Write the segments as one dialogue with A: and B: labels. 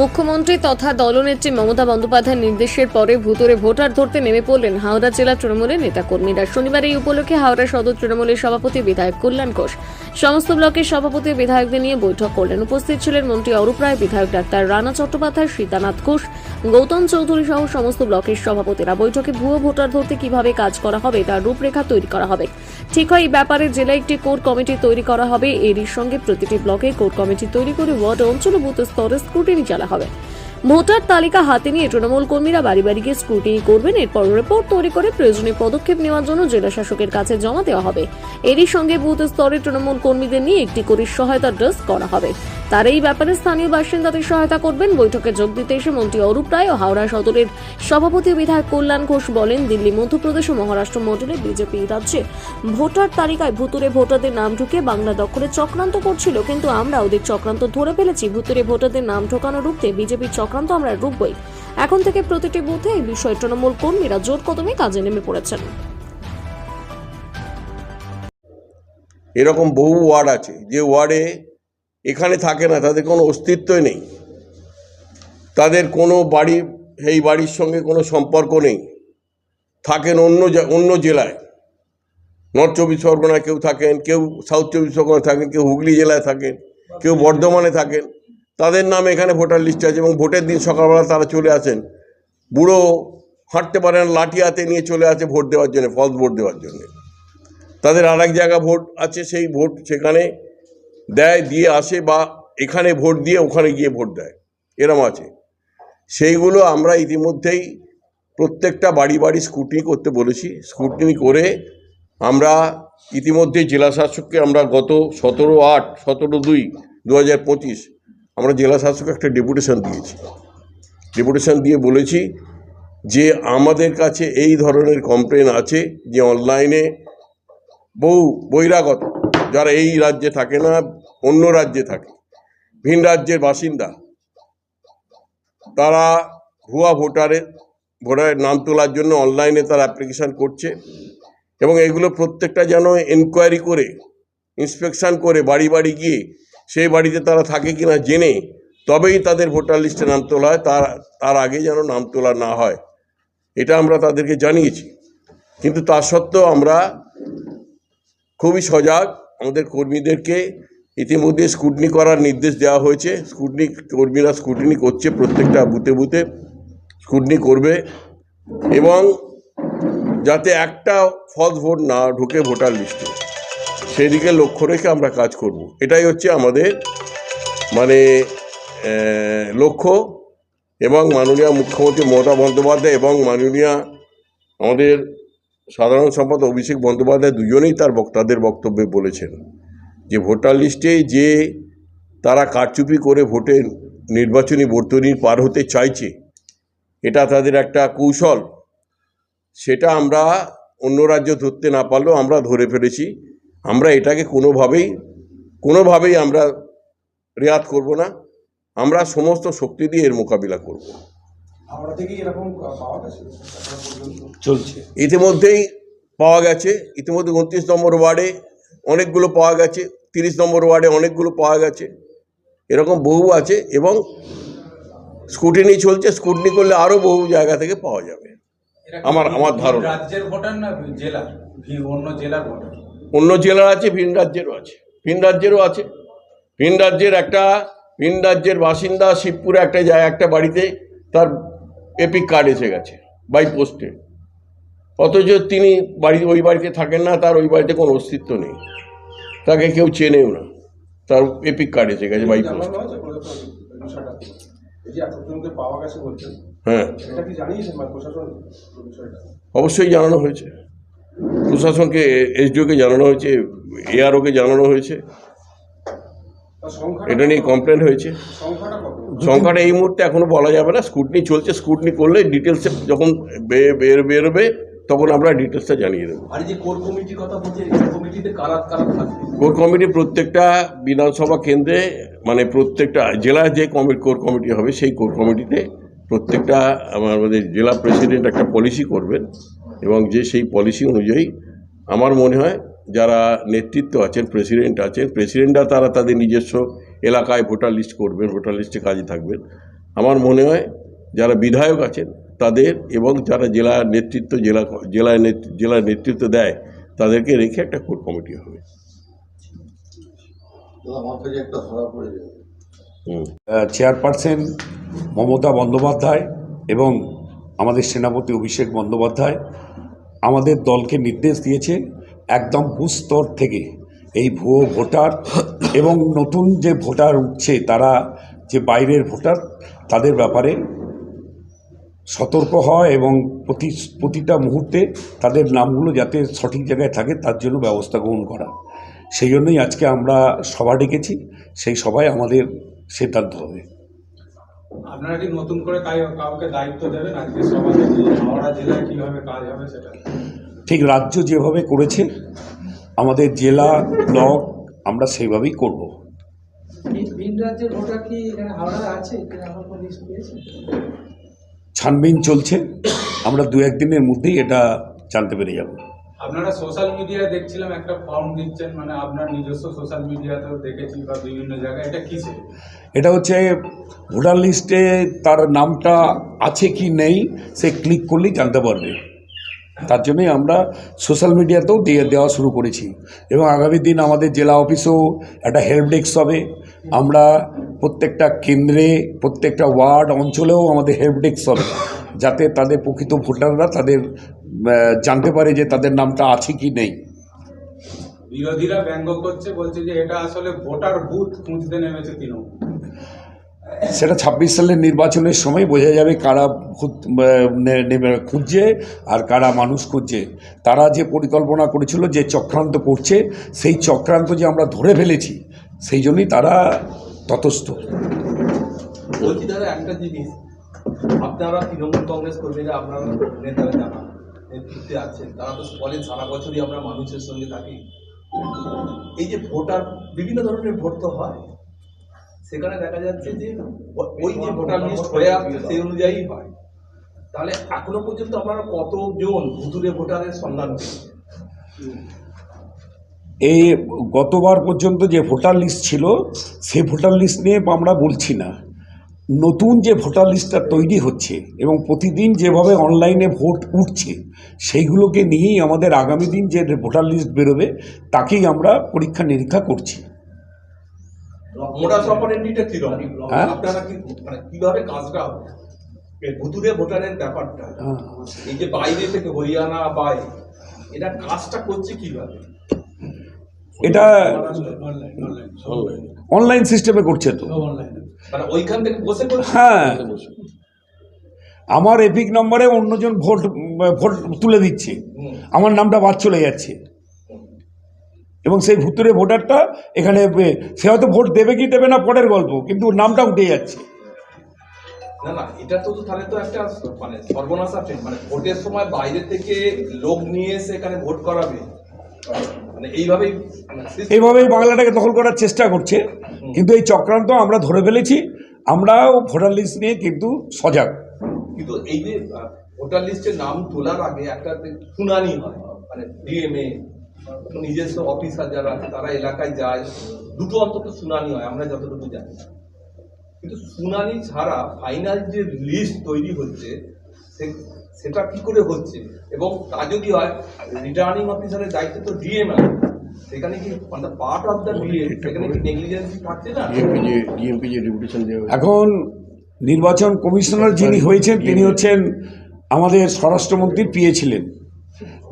A: মুখ্যমন্ত্রী তথা দলনেত্রী মমতা বন্দ্যোপাধ্যায়ের নির্দেশের পরে ভুতুরে ভোটার ধরতে নেমে পড়লেন হাওড়া জেলা তৃণমূলের নেতাকর্মীরা। শনিবার এই উপলক্ষে হাওড়া সদর তৃণমূলের সভাপতি বিধায়ক কল্যাণ ঘোষ, সমস্ত ব্লকের সভাপতি বিধায়কদের নিয়ে বৈঠক করলেন। উপস্থিত ছিলেন মন্ত্রী অরূপ রায়, বিধায়ক ডাক্তার রানা চট্টোপাধ্যায়, সীতানাথ ঘোষ, গৌতম চৌধুরী সহ সমস্ত ব্লকের সভাপতিরা। বৈঠকে ভুয়ো ভোটার ধরতে কীভাবে কাজ করা হবে তার রূপরেখা তৈরি করা হবে। ঠিক হয় এই ব্যাপারে জেলায় একটি কোর কমিটি তৈরি করা হবে। এরই সঙ্গে প্রতিটি ব্লকে কোর কমিটি তৈরি করে ওয়ার্ড অঞ্চল বুথ স্তরে স্ক্রুটিনি চালা হবে। ভোটার তালিকা হাতে নিয়ে তৃণমূল কর্মীরা বাড়ি বাড়ি গিয়ে স্ক্রুটিনি করবেন এরপর রিপোর্ট তৈরি করে প্রয়োজনীয় পদক্ষেপ নেওয়ার জন্য জেলা শাসকের কাছে জমা দেওয়া হবে। এরই সঙ্গে বুথ স্তরে তৃণমূল কর্মীদের নিয়ে একটি করে সহায়তা ড্রেস করা হবে। তার এই ব্যাপারে স্থানীয় বাসিন্দাদের সহায়তা করবেন। বৈঠকে যোগ দিতে এসে মন্ত্রী অরূপ রায় ও হাওড়া সদরের সভাপতি বিধায়ক কল্যাণ ঘোষ বলেন, দিল্লি, মধ্যপ্রদেশ ও মহারাষ্ট্র মডেলে বিজেপি রাজ্যে ভোটার তালিকায় ভুতুরে ভোটারদের নাম ঢুকে বাংলা দখলে চক্রান্ত করছিল। কিন্তু আমরা ওদের চক্রান্ত ধরে ফেলেছি। ভুতুরে ভোটারদের নাম ঢোকানো রুখতে বিজেপির চক্রান্ত আমরা রুখবই। এখন থেকে প্রতিটি বুথে এই বিষয়ে তৃণমূল কর্মীরা জোর কদমে কাজে নেমে পড়েছেন।
B: এরকম বহু ওয়ার্ড আছে। যে ওয়ার্ডে এখানে থাকে না, তাদের কোনো অস্তিত্বই নেই। তাদের কোনো বাড়ি সেই বাড়ির সঙ্গে কোনো সম্পর্ক নেই। থাকেন অন্য অন্য জেলায়। নর্থ চব্বিশ পরগনায় কেউ থাকেন, কেউ সাউথ চব্বিশ পরগনায় থাকেন, কেউ হুগলি জেলায় থাকেন, কেউ বর্ধমানে থাকেন। তাদের নাম এখানে ভোটার লিস্ট আছে এবং ভোটের দিন সকালবেলা তারা চলে আসেন। বুড়ো হাঁটতে পারে না, লাঠি হাতে নিয়ে চলে আসে ভোট দেওয়ার জন্য, ফলস ভোট দেওয়ার জন্য। তাদের আর এক জায়গা ভোট আছে, সেই ভোট সেখানে দেয়, দিয়ে আসে বা এখানে ভোট দিয়ে ওখানে গিয়ে ভোট দেয়। এরম আছে। সেইগুলো আমরা ইতিমধ্যেই প্রত্যেকটা বাড়ি বাড়ি স্কুটিনি করতে বলেছি। স্কুটিনি করে আমরা ইতিমধ্যে জেলা শাসককে আমরা গত সতেরো আট, সতেরো দুই দু হাজার পঁচিশ আমরা জেলা শাসককে একটা ডেপুটেশন দিয়েছি। ডেপুটেশন দিয়ে বলেছি যে আমাদের কাছে এই ধরনের কমপ্লেন আছে যে অনলাইনে বহু বহিরাগত যারা এই রাজ্যে থাকে না অন্য রাজ্যে থাকে। ভিন রাজ্যের বাসিন্দা। তারা ভুয়া ভোটারের ভোটারের নাম তোলার জন্য অনলাইনে তারা অ্যাপ্লিকেশান করছে এবং এগুলো প্রত্যেকটা যেন এনকোয়ারি করে ইন্সপেকশান করে বাড়ি বাড়ি গিয়ে সেই বাড়িতে তারা থাকে কিনা জেনে তবেই তাদের ভোটার লিস্টে নাম তোলা হয়। তার তার আগে যেন নাম তোলা না হয়। এটা আমরা তাদেরকে জানিয়েছি। কিন্তু তা সত্ত্বেও আমরা খুবই সজাগ আমাদের কর্মীদেরকে ইতিমধ্যে স্কুটনি করার নির্দেশ দেওয়া হয়েছে। স্কুটনি কর্মীরা স্কুটনি করছে প্রত্যেকটা বুথে বুথে। স্কুটনি করবে এবং যাতে একটা ফলস ভোট না ঢুকে ভোটার লিস্টে। সেদিকে লক্ষ্য রেখে আমরা কাজ করব। এটাই হচ্ছে আমাদের মানে লক্ষ্য এবং মাননীয় মুখ্যমন্ত্রী মমতা বন্দ্যোপাধ্যায় এবং মাননীয় আমাদের সাধারণ সম্পাদক অভিষেক বন্দ্যোপাধ্যায় দুজনেই তার বক্তাদের বক্তব্যে বলেছেন। যে ভোটার লিস্টে যে তারা কারচুপি করে ভোটের নির্বাচনী বর্তনী পার হতে চাইছে এটা তাদের একটা কৌশল। সেটা আমরা অন্য রাজ্য ধরতে না পারলেও আমরা ধরে ফেলেছি। আমরা এটাকে কোনোভাবেই কোনোভাবেই আমরা রেয়াত করব না। আমরা সমস্ত শক্তি দিয়ে এর মোকাবিলা করব।
C: চলছে।
B: ইতিমধ্যেই পাওয়া গেছে। ইতিমধ্যে উনত্রিশ নম্বর ওয়ার্ডে অনেকগুলো পাওয়া গেছে তিরিশ নম্বর ওয়ার্ডে অনেকগুলো পাওয়া গেছে। এরকম বহু আছে এবং স্কুটিনি চলছে স্কুটনি করলে আরও বহু জায়গা থেকে পাওয়া যাবে। আমার- আমার ধারণা।
D: রাজ্যের ভোটার না জেলার? অন্য জেলার ভোটার?
B: অন্য জেলার আছে ভিন রাজ্যেরও আছে। ভিন রাজ্যেরও আছে। ভিন রাজ্যের একটা ভিন রাজ্যের বাসিন্দা শিবপুরে একটা যায় একটা বাড়িতে তার এপিক কার্ড এসে গেছে বাই পোস্টে অথচ তিনি বাড়ি ওই বাড়িতে থাকেন না তার ওই বাড়িতে কোনো অস্তিত্ব নেই। তাকে কেউ চেনেও না। তার এপিক কার্ড এসে গেছে বাই পোস্ট
D: জানানো হয়েছে প্রশাসন বিষয়টা এই যে এতজনকে পাওয়া গেছে বলছেন
B: হ্যাঁ। অবশ্যই জানানো হয়েছে। প্রশাসনকে এসডিওকে জানানো হয়েছে এআরওকে জানানো হয়েছে। এটা নিয়ে কমপ্লেন হয়েছে।
D: সংখ্যাটা
B: এই মুহূর্তে এখনও বলা যাবে না। স্কুটনি চলছে স্কুটনি করলে ডিটেলসে যখন বেরোবে তখন আমরা ডিটেলসটা জানিয়ে দেবো।
E: কোর
B: কমিটি প্রত্যেকটা বিধানসভা কেন্দ্রে মানে প্রত্যেকটা জেলায় যে কমিটি কোর কমিটি হবে সেই কোর কমিটিতে প্রত্যেকটা আমাদের জেলা প্রেসিডেন্ট একটা পলিসি করবেন এবং যে সেই পলিসি অনুযায়ী আমার মনে হয় যারা নেতৃত্ব আছেন প্রেসিডেন্ট আছেন প্রেসিডেন্টরা তারা তাদের নিজস্ব এলাকায় ভোটার লিস্ট করবেন ভোটার লিস্টে কাজে থাকবেন। আমার মনে হয় যারা বিধায়ক আছেন তাদের এবং যারা জেলা নেতৃত্ব জেলা জেলায় নেতৃ- জেলার নেতৃত্ব দেয় তাদেরকে রেখে একটা কোর কমিটি হবে।
C: আমার কাছে একটা ধরা পড়ে যাবে
B: হুম।
F: চেয়ারপারসন মমতা বন্দ্যোপাধ্যায় এবং আমাদের সেনাপতি অভিষেক বন্দ্যোপাধ্যায় আমাদের দলকে নির্দেশ দিয়েছে একদম বুথ স্তর থেকে এই ভুয়ো ভোটার এবং নতুন যে ভোটার উঠছে তারা যে বাইরের ভোটার তাদের ব্যাপারে সতর্ক হয় এবং প্রতি প্রতিটা মুহূর্তে তাদের নামগুলো যাতে সঠিক জায়গায় থাকে তার জন্য ব্যবস্থা গ্রহণ করা। সেই জন্যই আজকে আমরা সভা ডেকেছি। সেই সভায় আমাদের সিদ্ধান্ত হবে।
E: আপনারা কি নতুন করে কাউকে দায়িত্ব দেবেন আজকে সভাতে হাওড়া জেলায় কীভাবে কাজ হবে সেটা?
F: ঠিক রাজ্য যেভাবে করেছে আমাদের জেলা ব্লক আমরা সেইভাবেই করব।
G: ভিন- রাজ্যের ভোটার কি হাওড়ায় আছে?
F: ছানবিন চলছে। আমরা দু একদিনের মধ্যেই এটা জানতে পেরে যাব।
E: আপনারা সোশ্যাল মিডিয়ায় দেখছিলাম একটা ফর্ম দিচ্ছেন মানে আপনার নিজস্ব সোশ্যাল মিডিয়াতেও দেখেছি বা বিভিন্ন জায়গায়। এটা কিসে?
F: এটা হচ্ছে ভোটার লিস্টে তার নামটা আছে কি নেই সে ক্লিক করলেই জানতে পারবে। তার জন্যই আমরা সোশ্যাল মিডিয়াতেও দিয়ে দেওয়া শুরু করেছি। এবং আগামী দিন আমাদের জেলা অফিসেও একটা হেল্প ডেস্ক হবে। আমরা প্রত্যেকটা কেন্দ্রে প্রত্যেকটা ওয়ার্ড অঞ্চলেও আমাদের হেল্প ডেস্ক হবে যাতে তাদের প্রকৃত ভোটাররা তাদের জানতে পারে যে তাদের নামটা আছে কি নেই।
E: বিরোধীরা ব্যঙ্গ করছে বলছে যে এটা আসলে ভোটার বুথ খুঁজতে নেমেছে তৃণমূল।
F: সেটা ছাব্বিশ সালের নির্বাচনের সময় বোঝা যাবে কারা খুঁজছে আর কারা মানুষ খুঁজছে। তারা যে পরিকল্পনা করেছিল যে চক্রান্ত করছে সেই চক্রান্ত যে আমরা ধরে ফেলেছি সেই জন্যই তারা ততস্থ।
H: বলছি দাদা একটা জিনিস। আপনারা তৃণমূল কংগ্রেস কর্মীরা, আপনারা নেতারা জানা নেতৃত্বে আছেন, তারা তো বলেন সারা বছরই আমরা মানুষের সঙ্গে থাকি। এই যে ভোটার, বিভিন্ন ধরনের ভোট তো হয়। সেখানে দেখা যাচ্ছে যে ওই যে ভোটার লিস্ট হয়ে আসছে সেই অনুযায়ী হয়। তাহলে এখনও পর্যন্ত আপনারা কতজন ভুতুরে ভোটারের সন্ধান পেয়েছেন?
F: এই গতবার পর্যন্ত যে ভোটার লিস্ট ছিল সেই ভোটার লিস্ট নিয়ে আমরা বলছি না। নতুন যে ভোটার লিস্টটা তৈরি হচ্ছে এবং প্রতিদিন যেভাবে অনলাইনে ভোট উঠছে সেইগুলোকে নিয়েই আমাদের আগামী দিন যে ভোটার লিস্ট বেরোবে তাকেই আমরা পরীক্ষা নিরীক্ষা করছি। হ্যাঁ?
H: আপনারা কি মানে কীভাবে কাজটা ভুতুরে ভোটারের ব্যাপারটা।
F: হ্যাঁ।
H: এই যে বাইরে থেকে হরিয়ানা বা এটা কাজটা করছে কীভাবে?
F: এটা অনলাইন সিস্টেমে করছে তো।
H: মানে ওইখান থেকে
F: হ্যাঁ। আমার এপিক নম্বরে অন্যজন ভোট ভোট তুলে দিচ্ছে। আমার নামটা বাদ চলে যাচ্ছে। এবং সেই ভুতুরে ভোটারটা এখানে সে হয়তো ভোট দেবে কি দেবে না পরের গল্প কিন্তু নামটা উঠে যাচ্ছে।
H: না না এটা তো তাহলে তো একটা মানে সর্বনাশ আছে। মানে ভোটের সময় বাইরে থেকে লোক নিয়ে এসে এখানে ভোট করাবে। এইভাবেই মানে
F: এইভাবেই বাংলাটাকে দখল করার চেষ্টা করছে। কিন্তু এই চক্রান্ত আমরা ধরে ফেলেছি। আমরাও ভোটার লিস্ট নিয়ে কিন্তু সজাগ।
H: কিন্তু এই যে ভোটার লিস্টের নাম তোলার আগে একটা শুনানি হয় মানে ডিএমএ নিজস্ব অফিসার যারা আছে তারা এলাকায় যায় দুটো অন্তত শুনানি হয় আমরা যতটুকু জানি। কিন্তু শুনানি ছাড়া ফাইনাল যে লিস্ট তৈরি হচ্ছে সে- সেটা কি করে হচ্ছে? এবং তা যদি হয় রিটার্নিং অফিসারের দায়িত্ব তো ডিএম সেখানে কি মানে পার্ট অফ দ্য ডিএম সেখানে কি নেগলিজেন্সি থাকছে না?
B: ডিএমপি যে রেপুটেশন
F: এখন নির্বাচন কমিশনার যিনি হয়েছেন তিনি হচ্ছেন আমাদের স্বরাষ্ট্রমন্ত্রীর পিএ ছিলেন।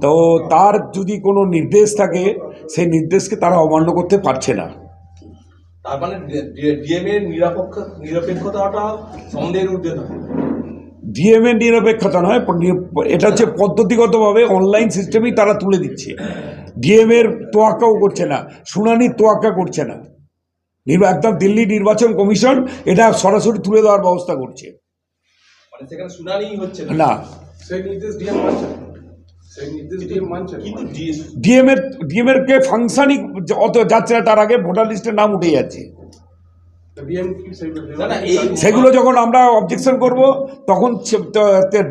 F: তো তার যদি কোনো নির্দেশ থাকে সেই নির্দেশকে তারা অমান্য করতে পারছে না।
H: তার মানে ডিএম এর নিরপেক্ষ নিরপেক্ষতাটা সন্দেহের ঊর্ধ্বে
F: ডিএমএ নিরপেক্ষতা নয় এটা হচ্ছে পদ্ধতিগতভাবে অনলাইন সিস্টেমেই তারা তুলে দিচ্ছে। ডিএমএর তোয়াক্কাও করছে না শুনানির তোয়াক্কা করছে না। নির্বা- একদম দিল্লি নির্বাচন কমিশন এটা সরাসরি তুলে দেওয়ার ব্যবস্থা করছে।
H: মানে সেখানে শুনানি হচ্ছে না।
D: ডিএম নির্দেশ ডিএম
F: ডিএমএর কে ফাংশনই অত যাচ্ছে না তার আগে ভোটার লিস্টের নাম উঠে যাচ্ছে
D: ডিএম কি সেই
H: না না এই
F: সেগুলো যখন আমরা অবজেকশন করব তখন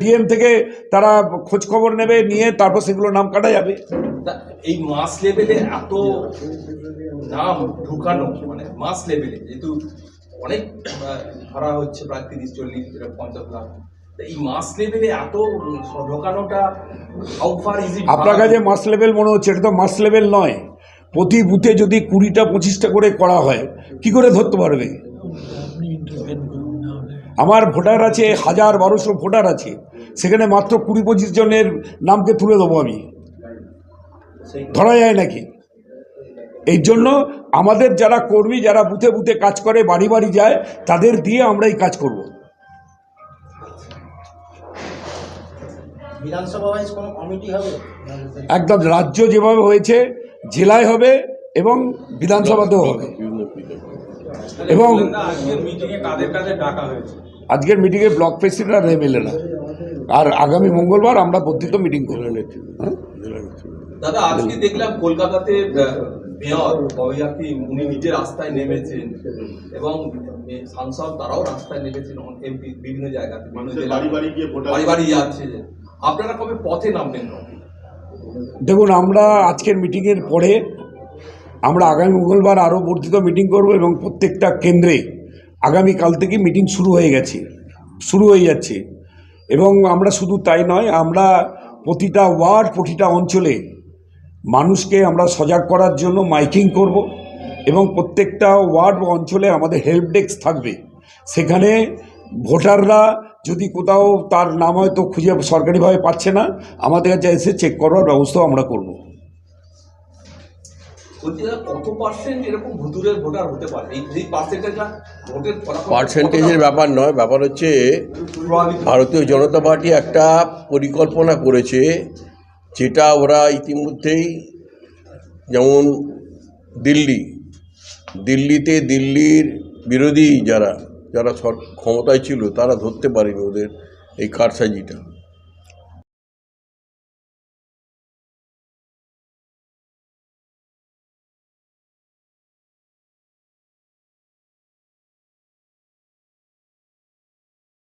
F: ডিএম থেকে তারা খোঁজ খবর নেবে নিয়ে তারপর সেগুলো নাম কাটা যাবে।
H: এই মাস লেভেলে এত নাম ঢুকানো মানে মাস লেভেলে যেহেতু অনেক ধরা হচ্ছে প্রায় তিরিশ চল্লিশ পঞ্চাশ লাখ। তো এই মাস লেভেলে এত ঢোকানোটা হাউ ফার ইজ ইট
F: আপনার কাছে মাস লেভেল মনে হচ্ছে এটা তো মাস লেভেল নয়। প্রতি বুথে যদি কুড়িটা পঁচিশটা করে করা হয় কি করে ধরতে পারবে? আমার ভোটার আছে হাজার বারোশো ভোটার আছে সেখানে মাত্র কুড়ি পঁচিশ জনের নামকে তুলে দেবো আমি। ধরা যায় নাকি? এই জন্য আমাদের যারা কর্মী যারা বুথে বুথে কাজ করে বাড়ি বাড়ি যায় তাদের দিয়ে আমরা এই কাজ করব। একদম রাজ্য যেভাবে হয়েছে জেলায় হবে এবং বিধানসভাতেও হবে। এবং
E: আজকের মিটিংয়ে কাদের কাদের ডাকা হয়েছে?
F: আজকের মিটিংয়ে ব্লক প্রেসিডেন্ট আর এমএলএরা আর আগামী মঙ্গলবার আমরা বর্ধিত মিটিং করব হ্যাঁ?
H: দাদা আজকে দেখলাম কলকাতাতে আহ, মেয়র ববিয়াকি উনি নিজে রাস্তায় নেমেছেন এবং সাংসদ তারাও রাস্তায় নেমেছেন এমপি বিভিন্ন জায়গাতে বিভিন্ন
C: বাড়ি বাড়ি গিয়ে
H: বাড়ি বাড়ি যাচ্ছে। আপনারা কবে পথে নামবেন?
F: দেখুন, আমরা আজকের মিটিংয়ের পরে আমরা আগামী মঙ্গলবার আরও বর্ধিত মিটিং করব এবং প্রত্যেকটা কেন্দ্রে আগামীকাল থেকে মিটিং শুরু হয়ে গেছে, শুরু হয়ে যাচ্ছে। এবং আমরা শুধু তাই নয়, আমরা প্রতিটা ওয়ার্ড, প্রতিটা অঞ্চলে মানুষকে আমরা সজাগ করার জন্য মাইকিং করব এবং প্রত্যেকটা ওয়ার্ড বা অঞ্চলে আমাদের হেল্প ডেস্ক থাকবে। সেখানে ভোটাররা যদি কোথাও তার নাম হয়তো খুঁজে সরকারিভাবে পাচ্ছে না আমাদের কাছে এসে চেক করার ব্যবস্থাও আমরা করব।
B: পার্সেন্টেজের ব্যাপার নয় ব্যাপার হচ্ছে ভারতীয় জনতা পার্টি একটা পরিকল্পনা করেছে যেটা ওরা ইতিমধ্যেই যেমন দিল্লি দিল্লিতে দিল্লির বিরোধী যারা যারা সর ক্ষমতায় ছিল তারা ধরতে পারেনি ওদের এই কারসাজিটা।